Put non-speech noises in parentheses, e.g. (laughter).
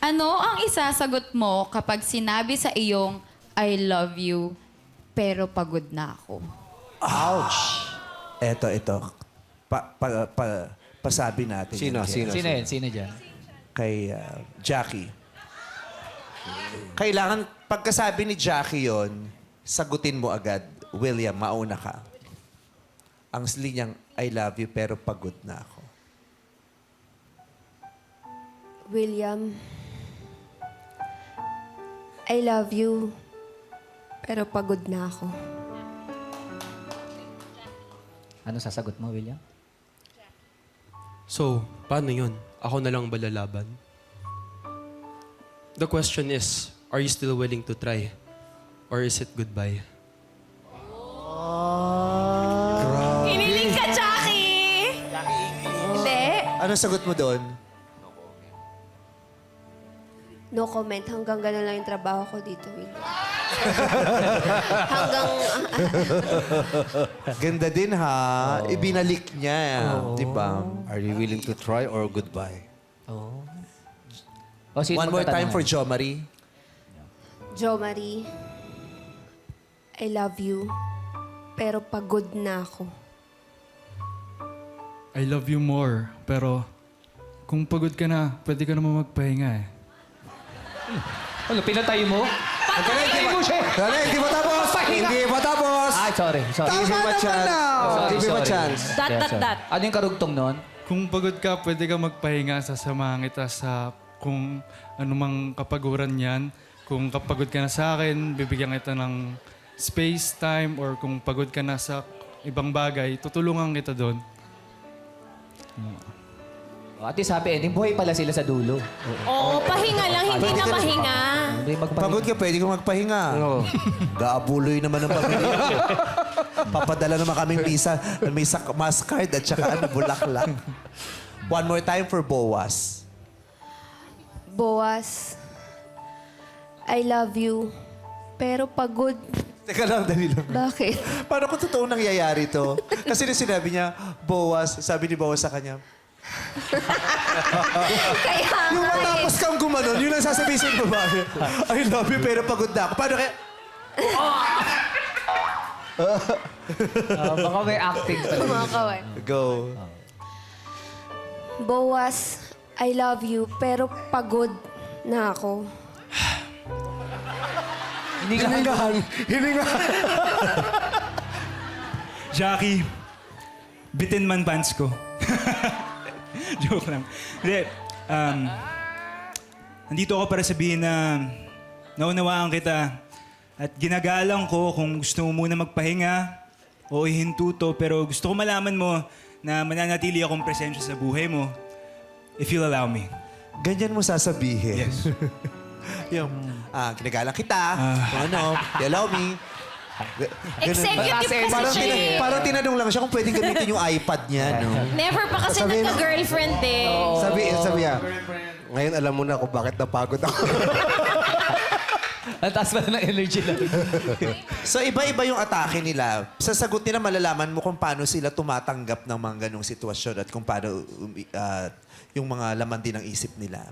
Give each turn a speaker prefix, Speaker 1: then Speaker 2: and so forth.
Speaker 1: Ano ang isasagot mo kapag sinabi sa iyong I love you, pero pagod na ako?
Speaker 2: Eto, ito. Pa, pa, pa, pasabi natin.
Speaker 3: Sino?
Speaker 2: yan kay-
Speaker 3: Sino?
Speaker 4: Sino yan? Sino dyan?
Speaker 2: Kay ah, Jackie. Kailangan, pagkasabi ni Jackie yon, sagutin mo agad, William, mauna ka. Ang linyang, I love you, pero pagod na ako.
Speaker 5: William, I love you, pero pagod na ako.
Speaker 4: Ano sasagot mo, William?
Speaker 6: So, paano yun? Ako na lang ba lalaban? The question is, are you still willing to try? Or is it goodbye?
Speaker 7: Hiniling ka, Jackie!
Speaker 5: Hindi.
Speaker 2: Ano sagot mo doon?
Speaker 5: No comment. Hanggang gano'n lang yung trabaho ko dito. (laughs) Hanggang... (laughs)
Speaker 2: Ganda din ha. Ibinalik niya. Di ba?
Speaker 3: Are you willing to try or goodbye?
Speaker 4: Oo. O, sino
Speaker 2: One more time for? Jo Marie.
Speaker 5: Jo Marie, I love you, pero pagod na ako.
Speaker 8: I love you more, pero kung pagod ka na, pwede ka naman magpahinga eh.
Speaker 4: Ano, pinatay mo? Pinatay mo siya!
Speaker 3: Dali, hindi mo tapos! Hindi mo tapos!
Speaker 4: Ay, sorry. sorry.
Speaker 3: Give him a chance.
Speaker 4: Sorry,
Speaker 3: Give him a
Speaker 4: sorry.
Speaker 3: chance.
Speaker 7: Dot, dot, dot.
Speaker 4: Ano yung karugtong nun?
Speaker 8: Kung pagod ka, pwede ka magpahinga, sasamahan kita sa kung anumang kapaguran yan. Kung kapagod ka na sa akin, bibigyan kita ng space, time, or kung pagod ka na sa ibang bagay, tutulungan kita doon.
Speaker 4: O, At least happy ending. Buhay pala sila sa dulo.
Speaker 7: Oo, pahinga lang, hindi na pahinga.
Speaker 4: Hindi magpahinga.
Speaker 2: Pagod ka, pwede kang magpahinga. Gaabuloy naman ang pamilya. Papadala naman kaming visa na may sak- mask card at saka ano, bulaklak. One more time for Boas.
Speaker 5: Boas, I love you, pero pagod.
Speaker 2: Teka lang, dali lang.
Speaker 5: Bakit?
Speaker 2: Paano kung totoong nangyayari to? Kasi nung sinabi niya, Boas, sabi ni Boas sa kanya,
Speaker 5: Kaya
Speaker 2: yung
Speaker 5: nga eh.
Speaker 2: matapos kang gumanon, yun ang sasabihin sa babae. (laughs) I love you, pero pagod na ako. Paano kaya? (laughs)
Speaker 4: Ah, baka may acting pa.
Speaker 5: Mga kaway.
Speaker 2: Go.
Speaker 5: Boas, I love you, pero pagod na ako.
Speaker 3: Hiningahan. Hiningahan.
Speaker 9: Jackie, bitin man pants ko. (laughs) (laughs) Joke lang. Hindi, um, nandito ako para sabihin na naunawaan kita at ginagalang ko kung gusto mo muna magpahinga o ihinto to, pero gusto ko malaman mo na mananatili akong presensya sa buhay mo if you'll allow me.
Speaker 2: Ganyan mo sasabihin.
Speaker 9: Yes. (laughs)
Speaker 2: yung, ah, kinagalang kita. kung ano, you allow me.
Speaker 7: Executive kasi
Speaker 2: Parang,
Speaker 7: siya
Speaker 2: tina-
Speaker 7: eh.
Speaker 2: parang tinanong lang siya kung pwedeng gamitin yung iPad niya, no?
Speaker 7: Never pa kasi
Speaker 3: Sabihin-
Speaker 7: nagka-girlfriend eh.
Speaker 3: Sabi, sabi niya, ngayon alam mo na kung bakit napagod ako. (laughs)
Speaker 4: Ang taas pala ng energy lang. (laughs)
Speaker 2: So, iba-iba yung atake nila. Sa sagot nila, malalaman mo kung paano sila tumatanggap ng mga ganong sitwasyon at kung paano um, ah, yung mga laman din ng isip nila.